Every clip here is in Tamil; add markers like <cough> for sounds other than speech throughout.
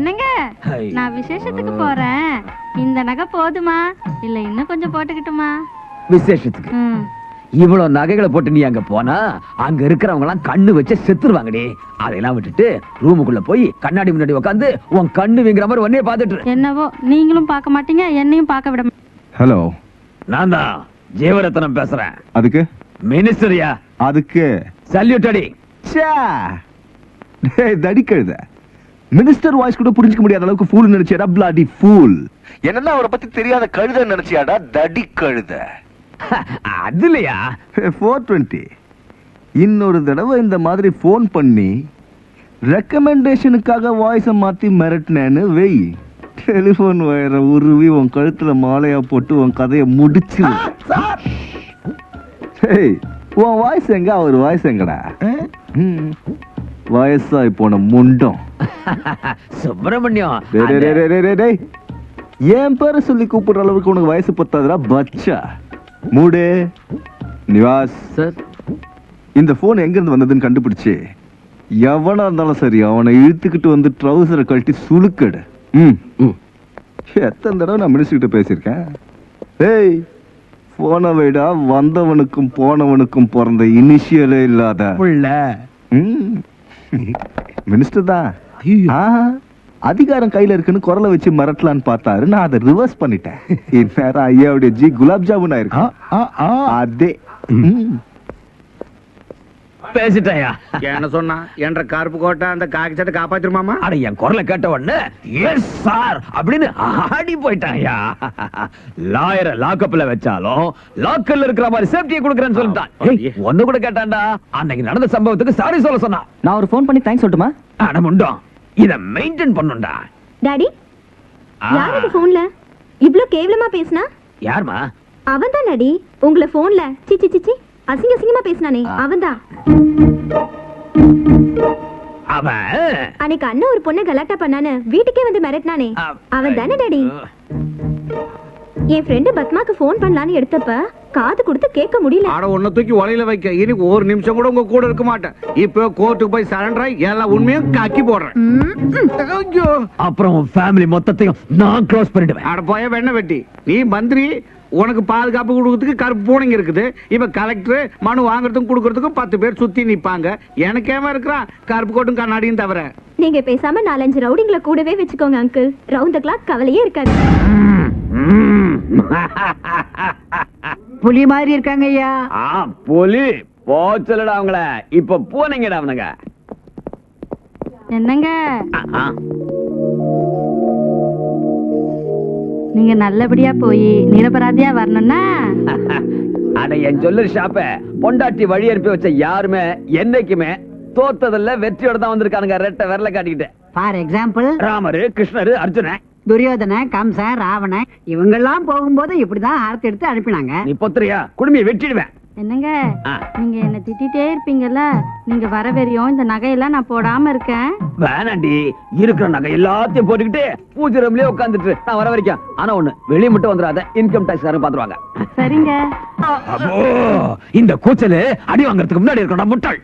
என்னங்க. நான் விசேஷத்துக்கு போறேன். இந்த நகை போதுமா? இல்ல இன்னும் கொஞ்சம் போட்டுக்கிட்டுமா? விசேஷத்துக்கு? இவ்வளவு நகைகளை போட்டு நீ அங்க போனா அங்க இருக்கிறவங்க எல்லாம் கண்ணு வச்சு செத்துருவாங்கடி. அதையெல்லாம் விட்டுட்டு ரூமுக்குள்ள போய் கண்ணாடி முன்னாடி உட்காந்து உன் கண்ணு வீங்குற மாதிரி ஒன்னே பாத்துட்டு. என்னவோ நீங்களும் பார்க்க மாட்டீங்க என்னையும் பார்க்க விட. ஹலோ. நான் தான் ஜீவரத்னம் பேசுறேன். அதுக்கு? மினிஸ்டரியா அதுக்கு. சல்யூட் அடி. ச்சே. டேய், தடி கழுத மினிஸ்டர் வாய்ஸ் கூட புரிஞ்சுக்க முடியாத அளவுக்கு ஃபூல் நினைச்சியாடா பிளாடி ஃபூல் என்னன்னா அவரை பத்தி தெரியாத கழுத நினைச்சியாடா தடி கழுத. <laughs> அதுலயா? ஃபோர் டுவெண்ட்டி இன்னொரு தடவை இந்த மாதிரி ஃபோன் பண்ணி ரெக்கமெண்டேஷனுக்காக வாய்ஸை மாத்தி மிரட்டினேன்னு வெய். டெலிஃபோன் வயரை உருவி உன் கழுத்துல மாலையா போட்டு உன் கதையை முடிச்சு உன் வாய்ஸ் எங்க? அவர் வாய்ஸ் எங்கடா. வயசாய் போன முண்டம். சுப்பிரமணியம். என் பேரை சொல்லி கூப்பிடுற அளவுக்கு உனக்கு வயசு பத்தாதுடா பச்சா. மூடு. நிவாஸ். சார். இந்த போன் எங்க இருந்து வந்ததுன்னு கண்டுபிடிச்சு. எவனா இருந்தாலும் சரி அவனை இழுத்துக்கிட்டு வந்து ட்ரௌசரை கழட்டி சுளுக்கடு ம் ம். எத்தனை தடவை நான் மினிஸ்டர் கிட்ட பேசியிருக்கேன்? ஏய் போன வைடா வந்தவனுக்கும் போனவனுக்கும் பிறந்த இனிஷியலே இல்லாத. ம். மினிஸ்டர் தான். அதிகாரம் கையில இருக்குன்னு குரலை வச்சு மிரட்டலான்னு பார்த்தாரு. நான் அதை ரிவர்ஸ் பண்ணிட்டேன். <laughs> இந்நேரம் ஐயாவுடைய ஜி குலாப் ஜாமுன் ஆயிருக்கு. அதே. பேசிட்டாயா? என்ன சொன்னா? என்ற கருப்பு கோட்டை அந்த காக்கி சட்டை காப்பாத்திருமாமா? அட என் குரலை கேட்ட உடனே எஸ் சார் அப்படின்னு ஆடி போயிட்டாயா? லாயரை லாக்கப்ல வச்சாலும் லாக்கர்ல இருக்கிற மாதிரி சேஃப்டியை கொடுக்கறேன்னு சொல்லிட்டான். ஒண்ணு கூட கேட்டான்டா. அன்னைக்கு நடந்த சம்பவத்துக்கு சாரி சொல்ல சொன்னான். நான் ஒரு ஃபோன் பண்ணி தேங்க்ஸ் சொல்லட்டுமா? அட முண்டோம். இத மெயின்டைன் பண்ணுண்டா டாடி ஆ. யார் அது போன்ல இவ்ளோ கேவலமா பேசினா? யாரும்மா அவன் தான் டாடி உங்களை போன்ல சிச்சி சிச்சி அசிங்க அசிங்கமா பேசினானே அவன் தான் அவன்? அன்னைக்கு அண்ணன் ஒரு பொண்ணை கலாட்டா பண்ணானு வீட்டுக்கே வந்து மிரட்டினானே. அவன் தானே டாடி? என் ஃப்ரெண்டு பத்மாக்கு ஃபோன் பண்ணலான்னு எடுத்தப்ப காது கொடுத்து கேட்க முடியல. ஆட ஒன்ன தூக்கி உலையில வைக்க. இனி ஒரு நிமிஷம் கூட உங்க கூட இருக்க மாட்டேன். இப்போ கோர்ட்டுக்கு போய் சரண்டர் ஆகி எல்லா உண்மையும் கக்கி போடுறேன். அப்புறம் ஃபேமிலி மொத்தத்தையும் நான் க்ளோஸ் பண்ணிடுவேன். அட போய வெண்ண வெட்டி. நீ மந்திரி உனக்கு பாதுகாப்பு கொடுக்கறதுக்கு கருப்பு பூனைங்க இருக்குது. இப்ப கலெக்டர் மனு வாங்குறதுக்கும் கொடுக்கறதுக்கும் பத்து பேர் சுத்தி நிப்பாங்க. எனக்கு ஏமா இருக்கிறான் கருப்பு கோட்டும் கண்ணாடியும் தவிர. நீங்க பேசாம நாலஞ்சு ரவுடிங்களை கூடவே வச்சுக்கோங்க அங்கிள் ரவுண்ட் த கிளாக் கவலையே இருக்காது. <laughs> புலி மாதிரி இருக்காங்க ஐயா. ஆ புலி. போச்சலடா அவங்கள. இப்ப பூனைங்கடா அவனுங்க. என்னங்க. நீங்க நல்லபடியா போய் நிரபராதியா வரணும்னா? <laughs> அட என் சொல்லு ஷாப்ப பொண்டாட்டி வழி அனுப்பி வச்ச யாருமே என்னைக்குமே தோத்ததில்ல வெற்றியோட தான் வந்திருக்கானுங்க ரெட்டை விரல காட்டிக்கிட்டு. ஃபார் எக்ஸாம்பிள் ராமரு கிருஷ்ணரு அர்ஜுனன். துரியோதன கம்சன் ராவணன் இவங்கெல்லாம் போகும்போது இப்படிதான் ஆரத்தி எடுத்து அனுப்பினாங்க. நீ பொத்துறியா? குடுமையை வெட்டிடுவேன். என்னங்க. நீங்க என்ன திட்டிட்டே இருப்பீங்கல்ல? நீங்க வர வரையும் இந்த நகையெல்லாம் நான் போடாம இருக்கேன். வேணாண்டி. இருக்கிற நகை எல்லாத்தையும் போட்டுக்கிட்டு பூஜை ரூம்லயே உட்காந்துட்டு நான் வர வரைக்கும். ஆனா ஒண்ணு வெளிய மட்டும் வந்துடாத. இன்கம் டாக்ஸ் காரங்க பாத்துருவாங்க. சரிங்க. அப்போ இந்த கூச்சலு அடி வாங்குறதுக்கு முன்னாடி இருக்கணும் முட்டாள்.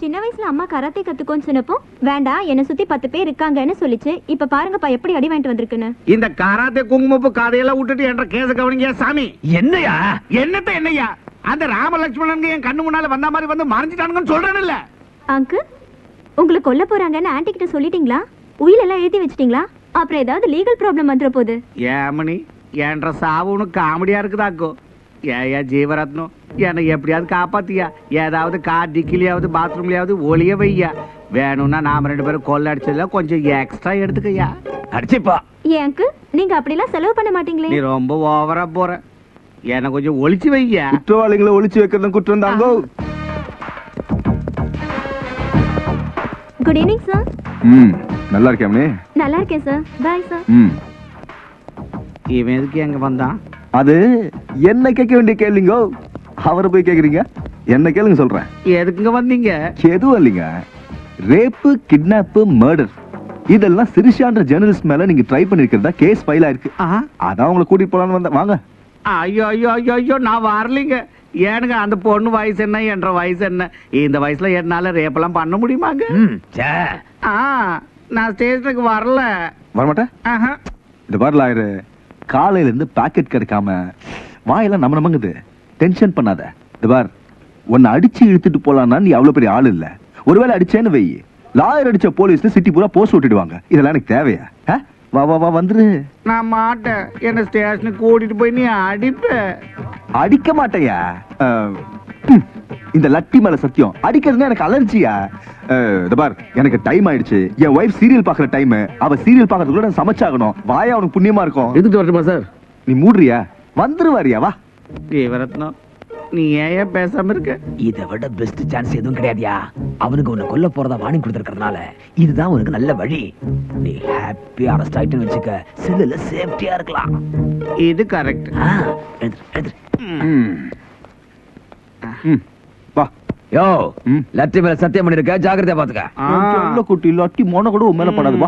சின்ன வயசுல அம்மா கராத்தே கத்துக்கோன்னு சொன்னப்போ வேண்டாம் என்ன சுத்தி பத்து பேர் இருக்காங்கன்னு சொல்லிச்சு. இப்ப பாருங்கப்பா எப்படி அடி வாங்கிட்டு வந்திருக்குன்னு. இந்த காராத்தே குங்குமப்பு கதையெல்லாம் விட்டுட்டு என்ற கேச கவனிங்க சாமி. என்னையா? என்னத்த என்னய்யா அந்த ராமலட்சுமணன் என் கண்ணு முன்னால வந்த மாதிரி வந்து மறைஞ்சிட்டானுங்கன்னு சொல்றேன்ல. அங்கிள் உங்களை கொல்ல போறாங்கன்னு ஆன்ட்டி கிட்ட சொல்லிட்டீங்களா? உயில் எல்லாம் எழுதி வச்சிட்டீங்களா? அப்புறம் ஏதாவது லீகல் ப்ராப்ளம் வந்துட போகுது ஏமணி என்ற சாவு உனக்கு காமெடியா இருக்குதாக்கோ ஏயா ஜீவரத்னம் என்னை எப்படியாவது காப்பாத்தியா? ஏதாவது கார் டிக்கிலையாவது பாத்ரூம்லயாவது ஒளிய வையா? வேணும்னா நாம ரெண்டு பேரும் கொள்ள அடிச்சதுல கொஞ்சம் எக்ஸ்ட்ரா எடுத்துக்கய்யா. அடிச்சுப்பா. ஏன் அங்கிள் நீங்க அப்படிலாம் செலவு பண்ண மாட்டீங்களே. நீ ரொம்ப ஓவரா போற. என்ன கொஞ்சம் ஒளிச்சு வையா குற்றவாளிகளை ஒளிச்சு வைக்கிறதும் குற்றம் தாங்கோ குட் ஈவினிங் சார் ம் நல்லா இருக்கேன் நல்லா இருக்கேன் சார் பாய் சார் ம். இவன் எதுக்கு எங்க வந்தான்? அது என்ன கேட்க வேண்டிய கேள்விங்கோ அவரை போய் கேக்குறீங்க? என்ன கேளுங்க சொல்றேன். எதுக்குங்க வந்தீங்க? எதுவும் இல்லைங்க. ரேப்பு கிட்னாப்பு மர்டர் இதெல்லாம் சிரிஷான்ற ஜெர்னலிஸ்ட் மேல நீங்க ட்ரை பண்ணிருக்கிறதா? கேஸ் ஃபைல் ஆயிருக்கு. ஆஹா. அதான் உங்களை கூட்டிட்டு போலான்னு வந்தேன். வாங்க. ஐயோ ஐயோ ஐயோ ஐயோ நான் வரலைங்க. ஏனுங்க அந்த பொண்ணு வயசு என்ன என்ற வயசு என்ன? இந்த வயசுல என்னால ரேப்பெல்லாம் பண்ண முடியுமாங்க. ஆ நான் ஸ்டேஷனுக்கு வரல. வரமாட்டேன். இந்த பாரு லாயரு காலையில இருந்து பாக்கெட் கிடைக்காம வாயெல்லாம் நம்ம நமங்குது. டென்ஷன் பண்ணாத. இந்த பார் உன்னை அடிச்சு இழுத்துட்டு போலான்னா நீ அவ்வளவு பெரிய ஆள் இல்ல. ஒருவேளை அடிச்சேன்னு வை லாயர் அடிச்ச போலீஸ்ல சிட்டி பூரா போஸ்ட் விட்டுடுவாங்க இதெல்லாம் எனக்கு தேவையா? வா வா வா வந்துரு. நான் மாட்டேன். என்ன ஸ்டேஷனுக்கு கூட்டிட்டு போய் நீ அடிப்ப. அடிக்க மாட்டேயா? இந்த லட்டி மேல சத்தியம். அடிக்கிறதுனா எனக்கு அலர்ஜியா? பார் எனக்கு டைம் ஆயிடுச்சு. என் ஒய்ஃப் சீரியல் பாக்குற டைம் அவ சீரியல் பாக்குறதுக்குள்ள நான் சமைச்சாகணும். வாயா அவனுக்கு புண்ணியமா இருக்கும். எடுத்துட்டு வரட்டுமா சார் நீ மூடுறியா? வந்துருவாரியா வா. ஜீவரத்னம் நீ ஏன் பேசாம இருக்க? இதை விட பெஸ்ட் சான்ஸ் எதுவும் கிடையாதுயா. அவனுக்கு உன்னை கொல்ல போறதா வார்னிங் கொடுத்துருக்கறதுனால இதுதான் உனக்கு நல்ல வழி. நீ ஹாப்பியா அரெஸ்ட் ஆயிட்டுன்னு வச்சுக்க செல்லுல சேஃப்டியா இருக்கலாம். இது கரெக்ட் வா. யோ மேல சத்தியம் பண்ணிருக்க ஜாக்கிரதையா பாத்துக்க. குட்டி லட்டி மொன கூட உன் மேல படாது.